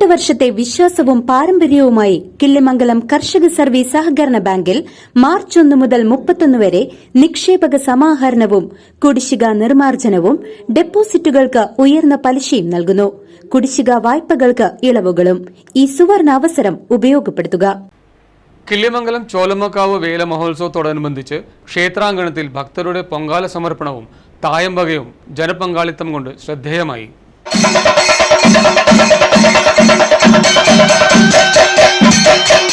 പതിനെട്ട് വർഷത്തെ വിശ്വാസവും പാരമ്പര്യവുമായി കിള്ളിമംഗലം കർഷക സർവീസ് സഹകരണ ബാങ്കിൽ മാർച്ച് ഒന്ന് മുതൽ മുപ്പത്തൊന്ന് വരെ നിക്ഷേപക സമാഹരണവും കുടിശ്ശിക നിർമ്മാർജനവും ഡെപ്പോസിറ്റുകൾക്ക് ഉയർന്ന പലിശയും നൽകുന്നു. കുടിശ്ശിക വായ്പകൾക്ക് ഇളവുകളും. ഈ സുവർണ അവസരം ഉപയോഗപ്പെടുത്തുക. കിള്ളിമംഗലം ചോലമക്കാവ് വേല മഹോത്സവത്തോടനുബന്ധിച്ച് ക്ഷേത്രാങ്കണത്തിൽ ഭക്തരുടെ പൊങ്കാല സമർപ്പണവും തായമ്പകയും ജനപങ്കാളിത്തം കൊണ്ട് ശ്രദ്ധേയമായി. Thank you.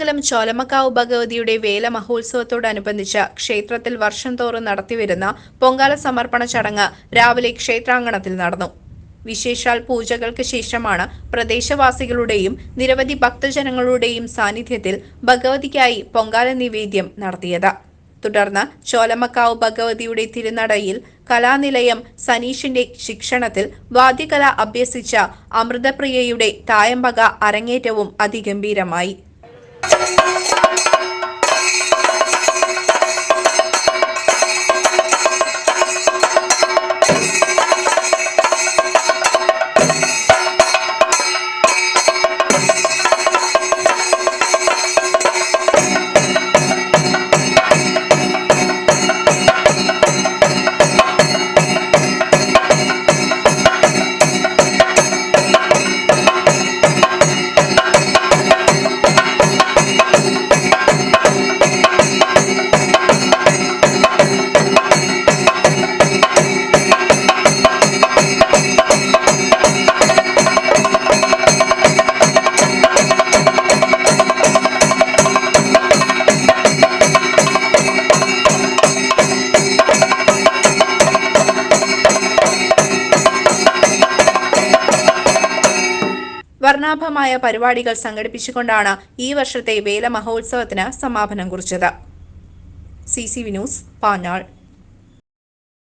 കിള്ളിമംഗലം ചോലമക്കാവ് ഭഗവതിയുടെ വേല മഹോത്സവത്തോടനുബന്ധിച്ച് ക്ഷേത്രത്തിൽ വർഷം തോറും നടത്തിവരുന്ന പൊങ്കാല സമർപ്പണ ചടങ്ങ് രാവിലെ ക്ഷേത്രാങ്കണത്തിൽ നടന്നു. വിശേഷാൽ പൂജകൾക്ക് ശേഷമാണ് പ്രദേശവാസികളുടെയും നിരവധി ഭക്തജനങ്ങളുടെയും സാന്നിധ്യത്തിൽ ഭഗവതിക്കായി പൊങ്കാല നിവേദ്യം നടത്തിയത്. തുടർന്ന് ചോലമക്കാവ് ഭഗവതിയുടെ തിരുനടയിൽ കലാനിലയം സനീഷിന്റെ ശിക്ഷണത്തിൽ വാദ്യകല അഭ്യസിച്ച അമൃതപ്രിയയുടെ തായമ്പക അരങ്ങേറ്റവും അതിഗംഭീരമായി. Thank you. വർണാഭമായ പരിപാടികൾ സംഘടിപ്പിച്ചുകൊണ്ടാണ് ഈ വർഷത്തെ വേല മഹോത്സവത്തിന് സമാപനം കുറിച്ചത്. C C V news Panjal.